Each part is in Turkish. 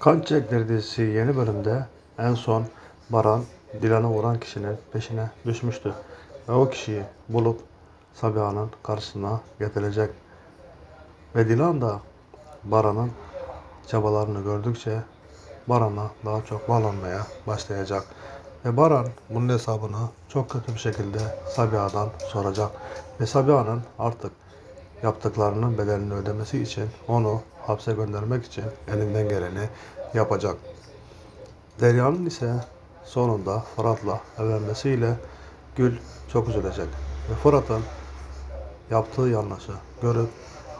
Kan Çiçekleri dizisi yeni bölümde en son Baran Dilan'ı vuran kişinin peşine düşmüştü. Ve o kişiyi bulup Sabiha'nın karşısına getirecek. Ve Dilan da Baran'ın çabalarını gördükçe Baran'a daha çok bağlanmaya başlayacak. Ve Baran bunun hesabını çok kötü bir şekilde Sabiha'dan soracak. Ve Sabiha'nın artık yaptıklarının bedelini ödemesi için onu hapse göndermek için elinden geleni yapacak. Derya'nın ise sonunda Fırat'la evlenmesiyle Gül çok üzülecek. Ve Fırat'ın yaptığı yanlışı görüp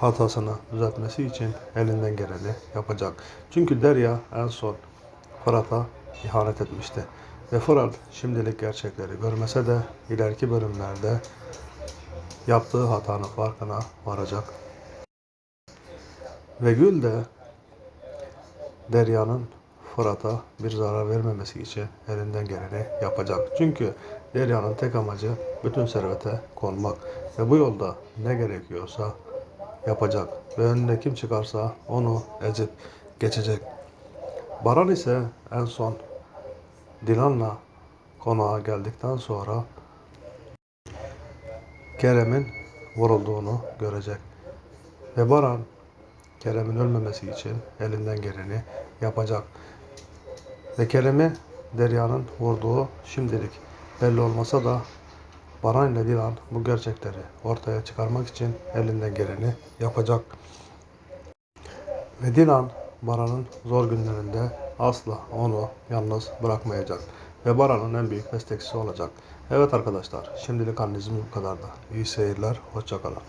hatasını düzeltmesi için elinden geleni yapacak. Çünkü Derya en son Fırat'a ihanet etmişti. Ve Fırat şimdilik gerçekleri görmese de ileriki bölümlerde yaptığı hatanın farkına varacak. Ve Gül de Derya'nın Fırat'a bir zarar vermemesi için elinden geleni yapacak. Çünkü Derya'nın tek amacı bütün servete konmak. Ve bu yolda ne gerekiyorsa yapacak. Ve önüne kim çıkarsa onu ezip geçecek. Baran ise en son Dilan'la konağa geldikten sonra Kerem'in vurulduğunu görecek. Ve Baran Kerem'in ölmemesi için elinden geleni yapacak. Ve Kerem'i Derya'nın vurduğu şimdilik belli olmasa da Baran ile Dilan bu gerçekleri ortaya çıkarmak için elinden geleni yapacak. Ve Dilan Baran'ın zor günlerinde asla onu yalnız bırakmayacak. Ve Baran'ın en büyük destekçisi olacak. Evet arkadaşlar şimdilik analizim bu kadardı. İyi seyirler, hoşçakalın.